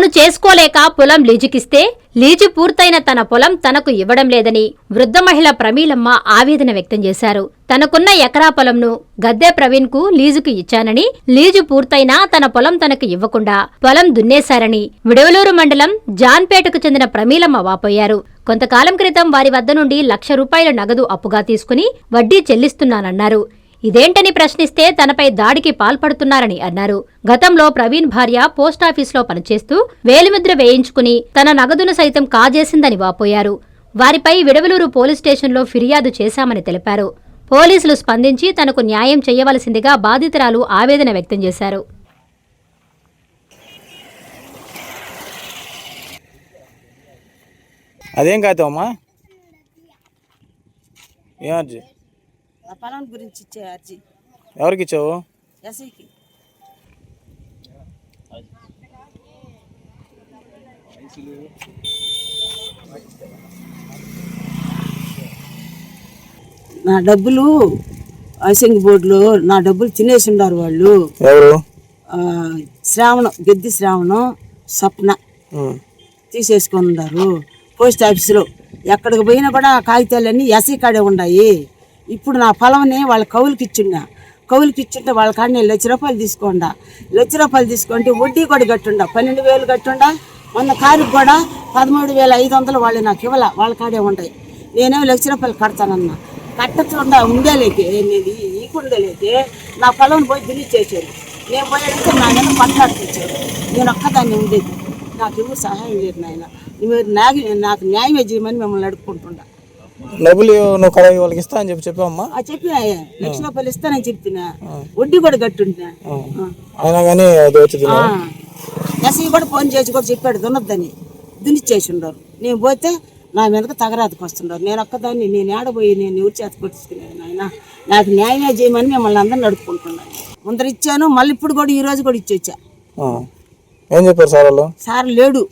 తాను చేసుకోలేక పొలం లీజుకిస్తే లీజు పూర్తయిన తన పొలం తనకు ఇవ్వడం లేదని వృద్ధ మహిళ ప్రమీలమ్మ ఆవేదన వ్యక్తం చేశారు. తనకున్న ఎకరా పొలంను గద్దె ప్రవీణ్కు లీజుకు ఇచ్చానని లీజు పూర్తయినా తన పొలం తనకు ఇవ్వకుండా పొలం దున్నేశారని విడవలూరు మండలం జాన్పేటకు చెందిన ప్రమీలమ్మ వాపోయారు. కొంతకాలం క్రితం వారి వద్ద నుండి లక్ష రూపాయల నగదు అప్పుగా తీసుకుని వడ్డీ చెల్లిస్తున్నానన్నారు. ఇదేంటని ప్రశ్నిస్తే తనపై దాడికి పాల్పడుతున్నారని అన్నారు. గతంలో ప్రవీణ్ భార్య పోస్టాఫీస్లో పనిచేస్తూ వేలిముద్ర వేయించుకుని తన నగదును సైతం కాజేసిందని వాపోయారు. వారిపై విడవలూరు పోలీస్ స్టేషన్లో ఫిర్యాదు చేశామని తెలిపారు. పోలీసులు స్పందించి తనకు న్యాయం చేయవలసిందిగా బాధితురాలు ఆవేదన వ్యక్తం చేశారు. అదేం కాగితం అమ్మా? పొలం గురించి ఇచ్చే అర్జీ. ఎవరికి ఇచ్చావు ఎస్ఐకి. నా డబ్బులు హౌసింగ్ బోర్డులో నా డబ్బులు తినేసి ఉన్నారు వాళ్ళు. ఎవరు? శ్రావణం గెద్ది శ్రావణం స్వప్న. తీసేసుకొని ఉన్నారు. పోస్ట్ ఆఫీసులో ఎక్కడికి పోయినా కూడా కాగితాలన్నీ ఎస్ఐ కాడే ఉన్నాయి. ఇప్పుడు నా పొలంని వాళ్ళ కౌలుకి ఇచ్చిండా. కౌలుకి ఇచ్చింటే వాళ్ళ కాడ నేను లక్ష రూపాయలు తీసుకోండా. లక్ష రూపాయలు తీసుకుంటే వడ్డీ కూడా కట్టుండా. పన్నెండు వేలు కట్టుండా. మొన్న కారుకి కూడా పదమూడు వేల ఐదు వందలు వాళ్ళు నాకు ఇవ్వాల. వాళ్ళ కాడే ఉంటాయి నేనేమో లక్ష రూపాయలు కడతానన్నా. కట్టకుండా ఉండేలేకే. నేను ఈకుండలేకే నా పొలం పోయి దిలిచేసాను నేను పోయి అడిగితే నా నేను పంటాడుకొచ్చాను నేను ఒక్కదాన్ని ఉండేది. నాకు ఎవరు సహాయం లేదు నాయన. మీరు నాకు నాకు న్యాయం చేయమని మిమ్మల్ని అడుక్కుంటుండా. డబ్బులు నువ్వు కడ వాళ్ళకి ఇస్తా అని చెప్పి చెప్పావమ్మా? ఆ చెప్పిన లక్ష రూపాయలు ఇస్తానని చెప్తున్నా. వడ్డీ కూడా కట్టుంటున్నా అయినా కానీ అది వచ్చింది ఎస్ఐ కూడా ఫోన్ చేసి కూడా చెప్పాడు దున్నద్దని దున్నిచ్చేసి ఉండరు నేను పోతే నా మీదకి తగరాతకు వస్తున్నారు నేను ఒక్కదాన్ని నేను ఏడబోయి నేను ఎవరి చేత కొట్టించుకునేది నాయన. నాకు న్యాయమే చేయమని మిమ్మల్ని అందరిని అడుక్కుంటున్నాను ముందర ఇచ్చాను మళ్ళీ ఇప్పుడు కూడా ఈ రోజు కూడా ఇచ్చి వచ్చా. ఏం చెప్పారు సార్ వాళ్ళు? సార్ లేడు.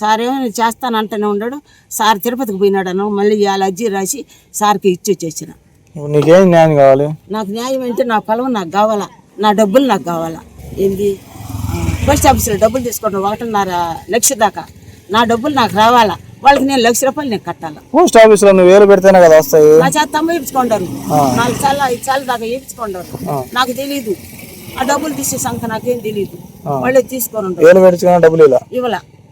సార్ ఏమో నేను చేస్తానంటేనే ఉన్నాడు సార్ తిరుపతికి పోయినాడను మళ్ళీ ఇవాళ అర్జీ రాసి సార్కి ఇచ్చి వచ్చేసిన. నీకేం న్యాయం కావాలి? నాకు న్యాయం అంటే నా పొలం నాకు కావాలా? నా డబ్బులు నాకు కావాలా? ఏంది? పోస్ట్ ఆఫీసులో డబ్బులు తీసుకుంటాం ఒకటిన్నర లక్ష దాకా. నా డబ్బులు నాకు రావాలా? వాళ్ళకి నేను లక్ష రూపాయలు నేను కట్టాలా? పోస్ట్ ఆఫీస్లో నువ్వు వేలు పెడితేనే కదా వస్తాయి. నా చేత తమ్మ ఇప్పించుకుంటారు. నాలుగు సార్లు ఐదు సార్లు దాకా ఇప్పించుకుంటారు. నాకు తెలియదు ఆ డబ్బులు తీసే సంఖ్య నాకేం తెలియదు వాళ్ళే తీసుకొని ఉండరు. వేలు డబ్బులు ఇలా? ఇవ్వలా.